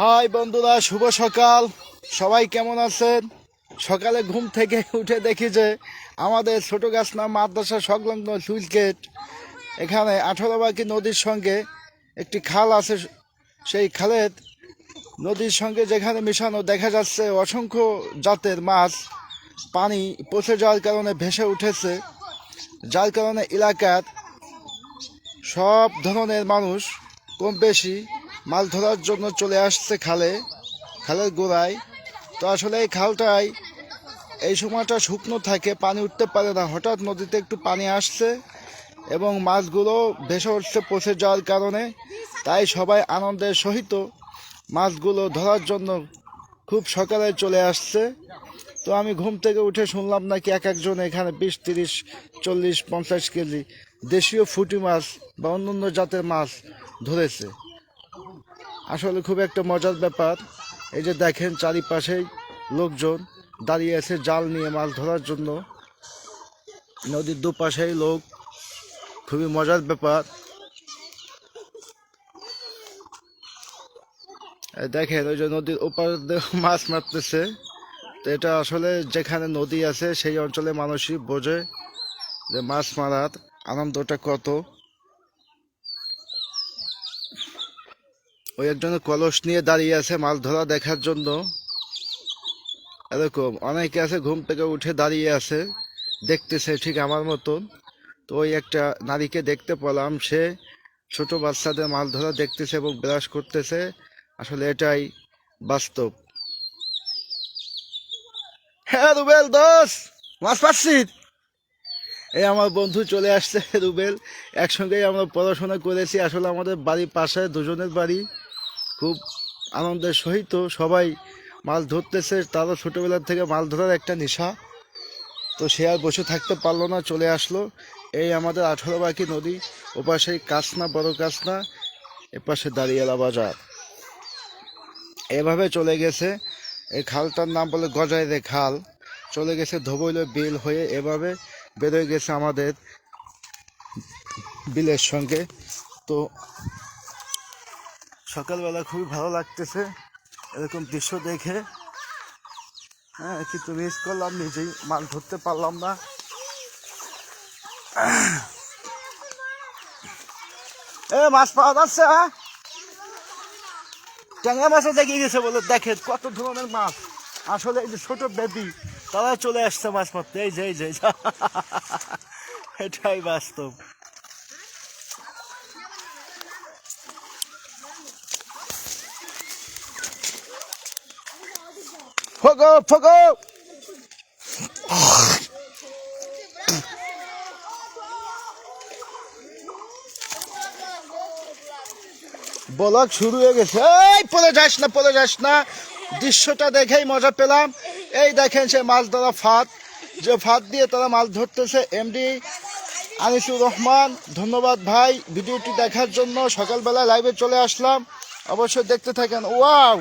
High বন্ধুরা, শুভ সকাল। সবাই কেমন আছেন? সকালে ঘুম থেকে উঠে দেখি যে আমাদের ছোট গাছনা মাদ্রাসা সংলগ্ন সুইচ গেট এখানে আঠারো বাকি নদীর সঙ্গে একটি খাল আছে, সেই খালের নদীর সঙ্গে যেখানে মেশানো দেখা যাচ্ছে অসংখ্য জাতের মাছ। পানি পচে যাওয়ার কারণে ভেসে উঠেছে, যার কারণে এলাকার সব ধরনের মানুষ কম বেশি মাছ ধরার জন্য চলে আসছে খালে, খালের গোড়ায়। তো আসলে এই খালটায় এই সময়টা শুকনো থাকে, পানি উঠতে পারে না। হঠাৎ নদীতে একটু পানি আসছে এবং মাছগুলো ভেসে উঠছে পচে যাওয়ার কারণে। তাই সবাই আনন্দের সহিত মাছগুলো ধরার জন্য খুব সকালে চলে আসছে। তো আমি ঘুম থেকে উঠে শুনলাম নাকি এক একজন এখানে বিশ, তিরিশ, চল্লিশ, পঞ্চাশ কেজি দেশীয় ফুটি মাছ বা অন্য অন্য জাতের মাছ ধরেছে। আসলে খুব একটা মজার ব্যাপার। এই যে দেখেন চারিপাশেই লোকজন দাঁড়িয়ে আছে জাল নিয়ে মাছ ধরার জন্য। নদীর দুপাশেই লোক। খুবই মজার ব্যাপার। দেখেন, ওই যে নদীর ওপার মাছ মারতেছে। তো এটা আসলে যেখানে নদী আছে, সেই অঞ্চলে মানুষই বোঝে যে মাছ মারার আনন্দটা কত। ওই একজনের কলস নিয়ে দাঁড়িয়ে আছে মাছ ধরা দেখার জন্য। এরকম অনেকে আছে ঘুম থেকে উঠে দাঁড়িয়ে আছে, দেখতেছে ঠিক আমার মতন। তো ওই একটা নারীকে দেখতে পেলাম, সে ছোট বাচ্চাদের মাছ ধরা দেখতেছে এবং ব্রাশ করতেছে। আসলে এটাই বাস্তব। হ্যাঁ রুবেল দোষ মাছ পাচ্ছি এই আমার বন্ধু চলে আসছে, রুবেল। একসঙ্গেই আমরা পড়াশোনা করেছি, আসলে আমাদের বাড়ির পাশে দুজনের বাড়ি। খুব আনন্দের সহিত সবাই মাছ ধরতেছে। তারও ছোটোবেলার থেকে মাছ ধরার একটা নেশা। তো সে আর বসে থাকতে পারল না, চলে আসলো। এই আমাদের আঠারো বাকি নদী, ওপাশে কাসনা, বড় কাসনা, এপাশে দাঁড়িয়েলা বাজার। এভাবে চলে গেছে। এই খালটার নাম বলে গজায় রে খাল। চলে গেছে ধবৈল বিল হয়ে এভাবে বেরোয় গেছে আমাদের বিলের সঙ্গে। তো সকালবেলা খুবই ভালো লাগতেছে। এরকম দৃশ্য দেখে। হ্যাঁ কিন্তু মিস করলাম, নিজেই মাছ ধরতে পারলাম না। এ, মাছ পাওয়া যাচ্ছে হ্যাঁ? ট্যাংরা মাছও দেখিয়ে গেছে বলে, দেখেন কত ধরনের মাছ। আসলে এই যে ছোট বেবি তারা চলে আসছে মাছ মারতে। এই যে এই যে। এটাই বাস্তব। ফগো ফগো। বলক শুরু হয়ে গেছে। এই পরে যাস না পরে যাস না। দৃশ্যটা দেখেই মজা পেলাম। এই দেখেন সে মাছ ধরা ফাঁদ। যে ফাঁদ দিয়ে তারা মাছ ধরতেছে, এমডি আনিসুর রহমান। ধন্যবাদ ভাই, ভিডিওটি দেখার জন্য সকালবেলা লাইভে চলে আসলাম। অবশ্যই দেখতে থাকেন। ওয়াও!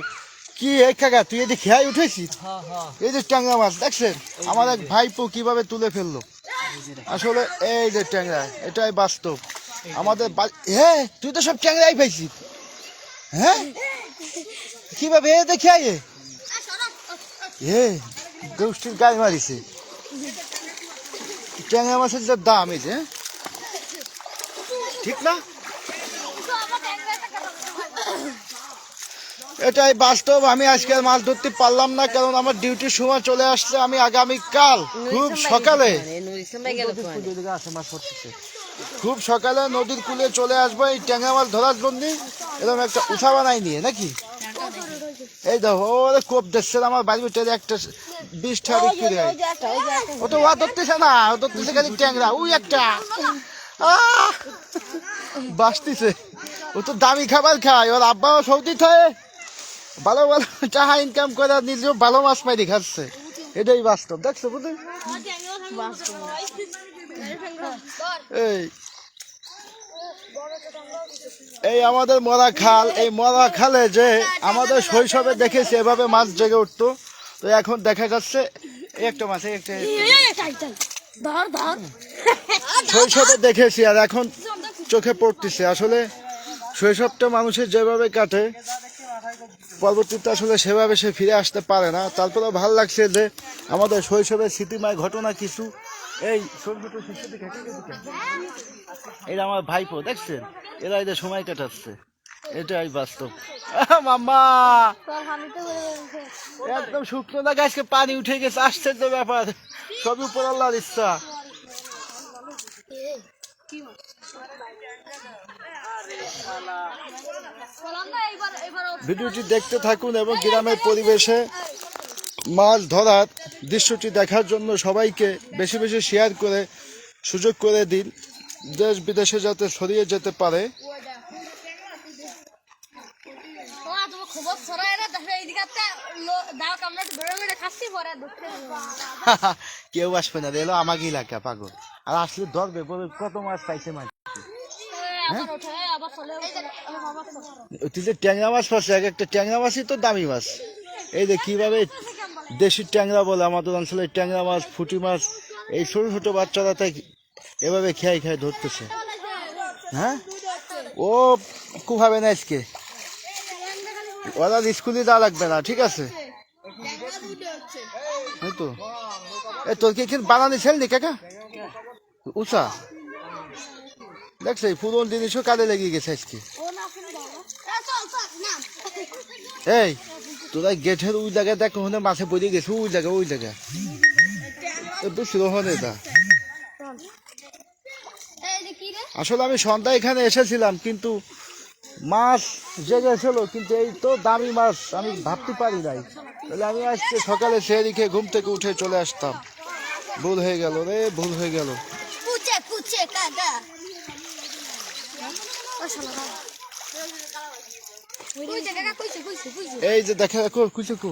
কি এই কাকা তুই এদিকে খেয়াই উঠেছিস? এই যে ট্যাংরা মাছ দেখছেন? আমার এক ভাইপো কীভাবে তুলে ফেলল? আসলে এই যে ট্যাংরা এটাই বাস্তব। আমাদের হ্যাঁ তুই তো সব ট্যাংরাই পাইছিস। হ্যাঁ? কীভাবে? এ দেখে আয়ে। এ গোষ্ঠীর গায়ে মারিছে। ট্যাংরা মাছের যা দাম এই যে হ্যাঁ? ঠিক না? এটাই বাস্তব। আমি আজকে মাছ ধরতে পারলাম না কারণ আমার ডিউটির সময় চলে আসছে। আমি আগামী কাল খুব সকালে খুব সকালে নদীর কূলে চলে আসব এই ট্যাংরা মাছ ধরার জন্য। এরকম একটা উঠা বানাই নিয়ে নাকি? এই দেখো ওরে কোপ দেখছে আমার বাড়ির ভিতরে একটা বিশ টাকা বিক্রি হয় ও তো ওয়া ধরতেছে না ও ধরতেছে খালি ট্যাংরা ওই একটা। আহ! বাসতিছে ও তো দামি খাবার খায় ওর আব্বাও সৌদি থাকে ভালো ভালো, টাকা ইনকাম করে নিজেও ভালো মাছ মারি খাচ্ছে। এটাই বাস্তব, দেখছ বুঝলি? এই এই আমাদের মরা খাল, এই মরা খালে যে আমাদের শৈশবে দেখেছি, এভাবে মাছ জেগে উঠতো। তো এখন দেখা যাচ্ছে একটা মাছ একটা শৈশবে দেখেছি আর এখন চোখে পড়তেছে। আসলে শৈশবটা মানুষের যেভাবে কাটে পরবর্তীতে আসলে সেভাবে সে ফিরে আসতে পারে না। তারপরেও ভালো লাগছে যে আমাদের শৈশবের স্মৃতিময় ঘটনা কিছু। এই এটা আমার ভাইপো, দেখছেন? এরা এদের সময় কাটাচ্ছে। এটাই বাস্তব। মাম্মা! একদম শুকনো না গাছকে পানি উঠে গেছে, আশ্চর্য ব্যাপার। সবই উপর আল্লাহর ইচ্ছা। ভিডিওটি দেখতে থাকুন এবং গ্রামের পরিবেশে মাছ ধরার দৃশ্যটি দেখার জন্য সবাইকে বেশি বেশি শেয়ার করে, সুযোগ করে দিন। দেশ বিদেশে যাতে ছড়িয়ে যেতে পারে। কেউ আসবে না এলো আমাকে এলাকা পাগল। আর আসলে ধরবে কত মাছ পাইছে মাছ। তুই যে ট্যাংরা মাছ পাচ্ছে এক একটা ট্যাংরা মাছই তো দামি মাছ। এই যে কীভাবে দেশি ট্যাংরা বলে আমাদের অঞ্চলে ট্যাংরা মাছ ফুটি মাছ এই ছোট ছোট বাচ্চারা তাই এভাবে খেয়ে খেয়ে ধরতেছে। হ্যাঁ? ও খুব হবে না আজকে। ওরা স্কুলে যাওয়া লাগবে না ঠিক আছে? এই তো। এ তোর কি এখানে বানানি ছেল নি কাকা? উষা? দেখছে পুরোনো জিনিসও কাজে লেগে গেছে আজকে। এই, তোরা গেটের ওই জায়গায় দেখ ওখানে মাছে পড়ে গেছে, ওই জায়গা ওই জায়গা বুঝছিল ওখানে এটা আসলে আমি সন্ধ্যা এখানে এসেছিলাম, কিন্তু মাছ জেগেছিল, কিন্তু এই তো দামি মাছ আমি ভাবতে পারি নাই। তাহলে আমি আজকে সকালে সেরি খেয়ে ঘুম থেকে উঠে চলে আসতাম। ভুল হয়ে গেল রে, ভুল হয়ে গেল পুচে পুচে কাকা কইছে কাকা কইছে কইছে কইছে এই যে দেখা কুচু কু।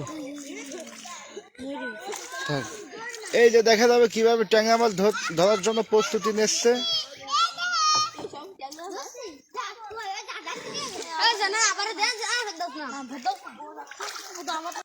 এই যে দেখা যাবে কীভাবে ট্যাংরা মাছ ধর- ধরার জন্য প্রস্তুতি নিচ্ছে।